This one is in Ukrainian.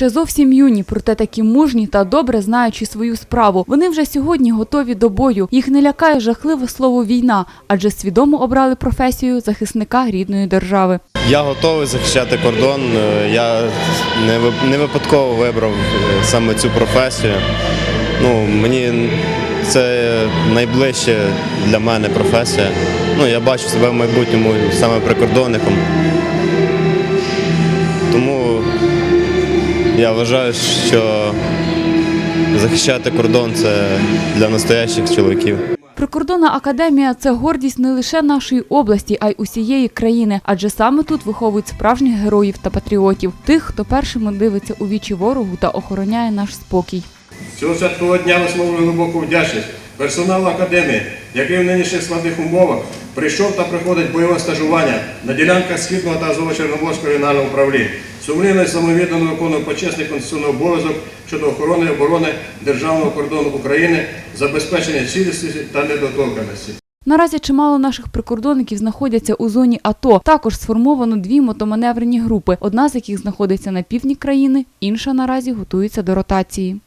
ще зовсім юні, проте такі мужні та добре знаючи свою справу. Вони вже сьогодні готові до бою. Їх не лякає жахливе слово війна, адже свідомо обрали професію захисника рідної держави. Я готовий захищати кордон. Е, Я не ви- не випадково вибрав е, саме цю професію. Ну, мені це найближче для мене професія. Ну, я бачу себе в майбутньому саме прикордонником. Я вважаю, що захищати кордон це для настоящих чоловіків. Прикордонна академія це гордість не лише нашої області, а й усієї країни, адже саме тут виховують справжніх героїв та патріотів, тих, хто першими дивиться у вічі ворогу та охороняє наш спокій. Цього святкового дня висловлюю глибоку вдячність персоналу академії, який в нинішніх складних умовах прийшов та проходить бойове стажування на ділянках Східного та Азово-Чорноморського регіонального управління. Сумлінно і самовіддано виконує почесний конституційний обов'язок щодо охорони і оборони державного кордону України, забезпечення цілісності та недоторканості. Наразі чимало наших прикордонників знаходяться у зоні АТО. Також сформовано дві мотоманеврені групи, одна з яких знаходиться на півдні країни, інша наразі готується до ротації.